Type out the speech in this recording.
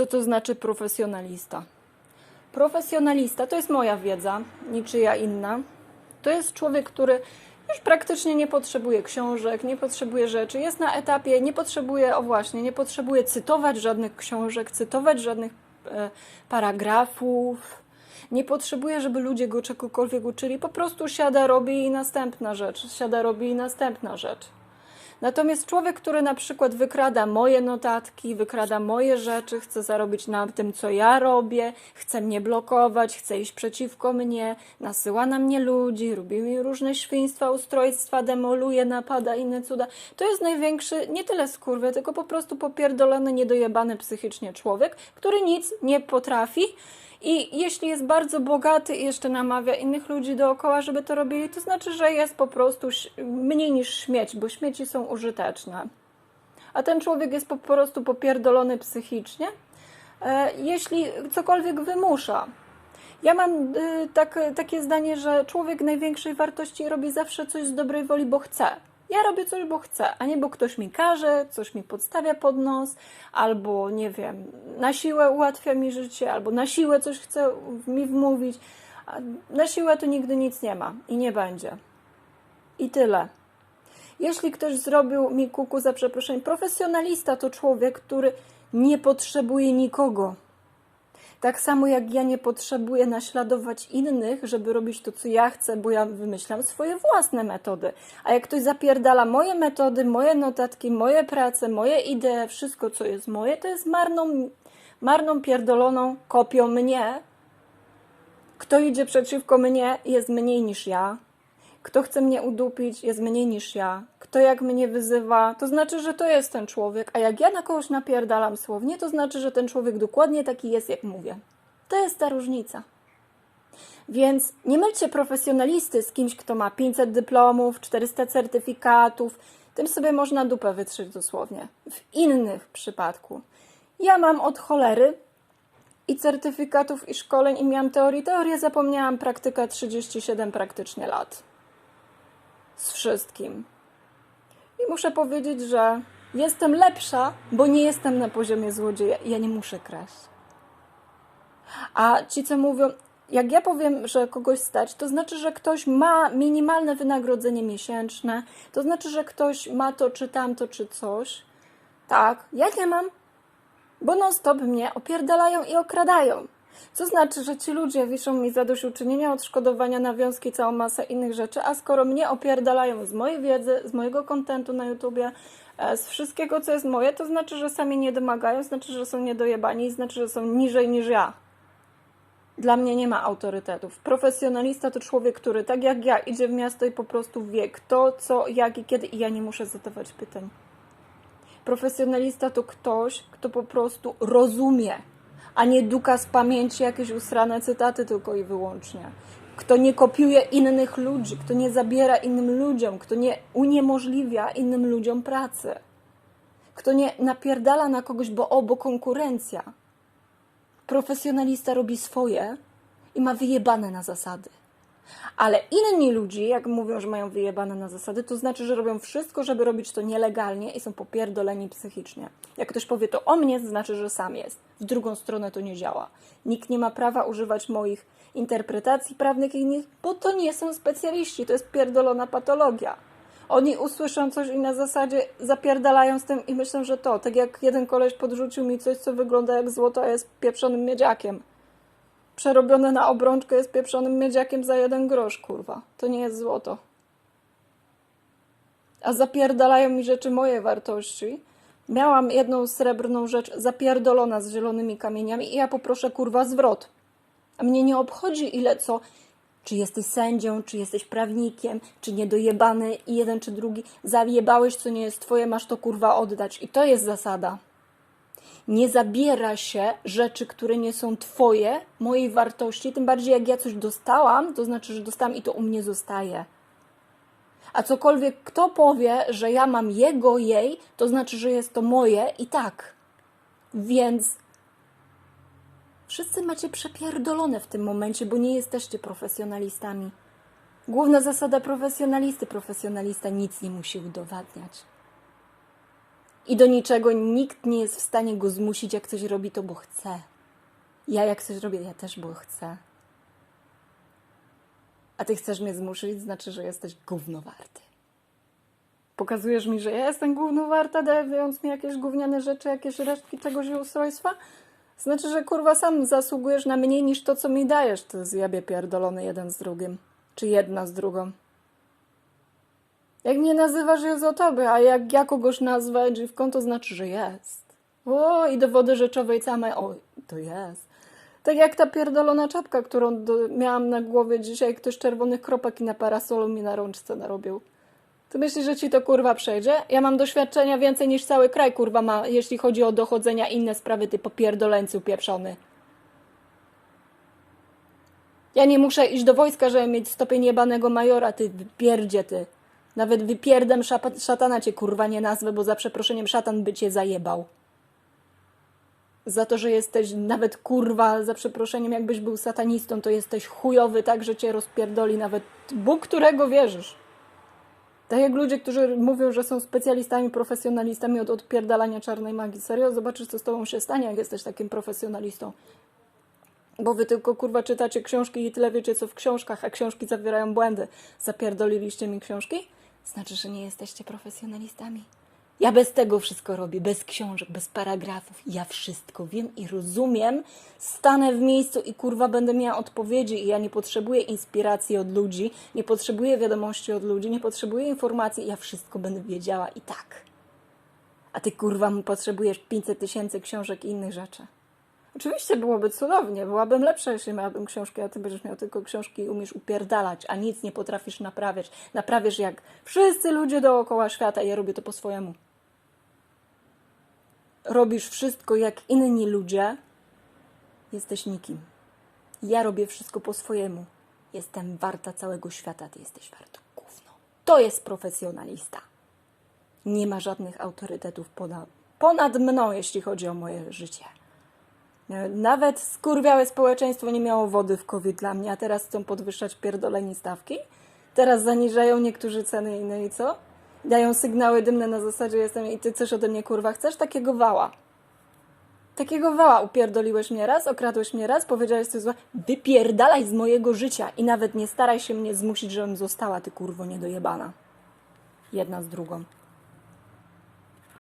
Co to znaczy profesjonalista? Profesjonalista to jest moja wiedza, niczyja inna. To jest człowiek, który już praktycznie nie potrzebuje książek, nie potrzebuje rzeczy, jest na etapie, nie potrzebuje, o właśnie, nie potrzebuje cytować żadnych książek, cytować żadnych e, paragrafów, nie potrzebuje, żeby ludzie go czegokolwiek uczyli, po prostu siada, robi i następna rzecz, siada, robi i następna rzecz. Natomiast człowiek, który na przykład wykrada moje notatki, wykrada moje rzeczy, chce zarobić na tym, co ja robię, chce mnie blokować, chce iść przeciwko mnie, nasyła na mnie ludzi, robi mi różne świństwa, ustrojstwa, demoluje, napada, inne cuda. To jest największy, nie tyle skurwy, tylko po prostu popierdolony, niedojebany psychicznie człowiek, który nic nie potrafi. I jeśli jest bardzo bogaty i jeszcze namawia innych ludzi dookoła, żeby to robili, to znaczy, że jest po prostu mniej niż śmieć, bo śmieci są użyteczne. A ten człowiek jest po prostu popierdolony psychicznie, e, jeśli cokolwiek wymusza. Ja mam y, tak, takie zdanie, że człowiek największej wartości robi zawsze coś z dobrej woli, bo chce. Ja robię coś, bo chcę, a nie bo ktoś mi każe, coś mi podstawia pod nos, albo nie wiem, na siłę ułatwia mi życie, albo na siłę coś chce mi wmówić. Na siłę to nigdy nic nie ma i nie będzie. I tyle. Jeśli ktoś zrobił mi kuku za przeproszeniem, profesjonalista to człowiek, który nie potrzebuje nikogo. Tak samo jak ja nie potrzebuję naśladować innych, żeby robić to, co ja chcę, bo ja wymyślam swoje własne metody. A jak ktoś zapierdala moje metody, moje notatki, moje prace, moje idee, wszystko, co jest moje, to jest marną, marną pierdoloną kopią mnie. Kto idzie przeciwko mnie, jest mniej niż ja. Kto chce mnie udupić, jest mniej niż ja. Kto jak mnie wyzywa, to znaczy, że to jest ten człowiek. A jak ja na kogoś napierdalam słownie, to znaczy, że ten człowiek dokładnie taki jest, jak mówię. To jest ta różnica. Więc nie mylcie profesjonalisty z kimś, kto ma 500 dyplomów, 400 certyfikatów. Tym sobie można dupę wytrzeć dosłownie. W innych przypadku. Ja mam od cholery i certyfikatów, i szkoleń, i miałam teorii. Teorię zapomniałam, praktyka 37 praktycznie lat z wszystkim. I muszę powiedzieć, że jestem lepsza, bo nie jestem na poziomie złodzieja ja nie muszę kraść. A ci, co mówią, jak ja powiem, że kogoś stać, to znaczy, że ktoś ma minimalne wynagrodzenie miesięczne, to znaczy, że ktoś ma to, czy tamto, czy coś. Tak, ja nie mam, bo non-stop mnie opierdalają i okradają. Co znaczy, że ci ludzie wiszą mi zadośćuczynienia, odszkodowania, nawiązki, całą masę innych rzeczy, a skoro mnie opierdalają z mojej wiedzy, z mojego kontentu na YouTubie, e, z wszystkiego, co jest moje, to znaczy, że sami nie domagają, znaczy, że są niedojebani, znaczy, że są niżej niż ja. Dla mnie nie ma autorytetów. Profesjonalista to człowiek, który tak jak ja idzie w miasto i po prostu wie kto, co, jak i kiedy i ja nie muszę zadawać pytań. Profesjonalista to ktoś, kto po prostu rozumie, a nie duka z pamięci jakieś usrane cytaty tylko i wyłącznie. Kto nie kopiuje innych ludzi, kto nie zabiera innym ludziom, kto nie uniemożliwia innym ludziom pracy. Kto nie napierdala na kogoś, bo o, bo konkurencja. Profesjonalista robi swoje i ma wyjebane na zasady. Ale inni ludzie, jak mówią, że mają wyjebane na zasady, to znaczy, że robią wszystko, żeby robić to nielegalnie i są popierdoleni psychicznie. Jak ktoś powie to o mnie, to znaczy, że sam jest. W drugą stronę to nie działa. Nikt nie ma prawa używać moich interpretacji prawnych innych, bo to nie są specjaliści, to jest pierdolona patologia. Oni usłyszą coś i na zasadzie zapierdalają z tym i myślą, że to. Tak jak jeden koleś podrzucił mi coś, co wygląda jak złoto, a jest pieprzonym miedziakiem przerobione na obrączkę jest pieprzonym miedziakiem za jeden grosz, kurwa. To nie jest złoto. A zapierdalają mi rzeczy moje wartości. Miałam jedną srebrną rzecz zapierdolona z zielonymi kamieniami i ja poproszę, kurwa, zwrot. A mnie nie obchodzi ile co, czy jesteś sędzią, czy jesteś prawnikiem, czy niedojebany i jeden czy drugi. Zajebałeś, co nie jest twoje, masz to kurwa oddać. I to jest zasada nie zabiera się rzeczy, które nie są twoje, mojej wartości, tym bardziej jak ja coś dostałam, to znaczy, że dostałam i to u mnie zostaje. A cokolwiek kto powie, że ja mam jego, jej, to znaczy, że jest to moje i tak. Więc wszyscy macie przepierdolone w tym momencie, bo nie jesteście profesjonalistami. Główna zasada profesjonalisty, profesjonalista nic nie musi udowadniać. I do niczego nikt nie jest w stanie go zmusić, jak coś robi, to bo chce. Ja jak coś robię, ja też bo chcę. A ty chcesz mnie zmusić, znaczy, że jesteś gówno warty. Pokazujesz mi, że ja jestem gówno warta, dając mi jakieś gówniane rzeczy, jakieś resztki tegoś ustrojstwa? Znaczy, że kurwa sam zasługujesz na mniej niż to, co mi dajesz, ty zjabie pierdolony jeden z drugim. Czy jedna z drugą. Jak mnie nazywasz, jest o tobie, a jak ja kogoś nazwę dziwką, to znaczy, że jest. O, i dowody rzeczowej same, o, to jest. Tak jak ta pierdolona czapka, którą do, miałam na głowie dzisiaj, ktoś czerwonych kropek i na parasolu mi na rączce narobił. Ty myślisz, że ci to kurwa przejdzie? Ja mam doświadczenia więcej niż cały kraj kurwa ma, jeśli chodzi o dochodzenia inne sprawy, ty popierdoleńcu pieprzony. Ja nie muszę iść do wojska, żeby mieć stopień jebanego majora, ty wypierdzie ty. Nawet wypierdem szapa- szatana cię kurwa nie nazwę, bo za przeproszeniem szatan by cię zajebał. Za to, że jesteś nawet kurwa, za przeproszeniem, jakbyś był satanistą, to jesteś chujowy tak, że cię rozpierdoli nawet Bóg, którego wierzysz. Tak jak ludzie, którzy mówią, że są specjalistami, profesjonalistami od odpierdalania czarnej magii. Serio? Zobaczysz, co z tobą się stanie, jak jesteś takim profesjonalistą. Bo wy tylko kurwa czytacie książki i tyle wiecie, co w książkach, a książki zawierają błędy. Zapierdoliliście mi książki? Znaczy, że nie jesteście profesjonalistami. Ja bez tego wszystko robię, bez książek, bez paragrafów. Ja wszystko wiem i rozumiem. Stanę w miejscu i kurwa będę miała odpowiedzi i ja nie potrzebuję inspiracji od ludzi, nie potrzebuję wiadomości od ludzi, nie potrzebuję informacji. Ja wszystko będę wiedziała i tak. A ty kurwa potrzebujesz 500 tysięcy książek i innych rzeczy. Oczywiście byłoby cudownie, byłabym lepsza, jeśli miałabym książki, a ty będziesz miał tylko książki i umiesz upierdalać, a nic nie potrafisz naprawiać. Naprawisz jak wszyscy ludzie dookoła świata ja robię to po swojemu. Robisz wszystko jak inni ludzie, jesteś nikim. Ja robię wszystko po swojemu. Jestem warta całego świata, ty jesteś warto gówno. To jest profesjonalista. Nie ma żadnych autorytetów ponad, ponad mną, jeśli chodzi o moje życie. Nawet skurwiałe społeczeństwo nie miało wody w COVID dla mnie, a teraz chcą podwyższać pierdoleni stawki. Teraz zaniżają niektórzy ceny inne i co? Dają sygnały dymne na zasadzie jestem i ty coś ode mnie kurwa chcesz? Takiego wała. Takiego wała upierdoliłeś mnie raz, okradłeś mnie raz, powiedziałeś coś złe. Wypierdalaj z mojego życia i nawet nie staraj się mnie zmusić, żebym została, ty kurwo niedojebana. Jedna z drugą.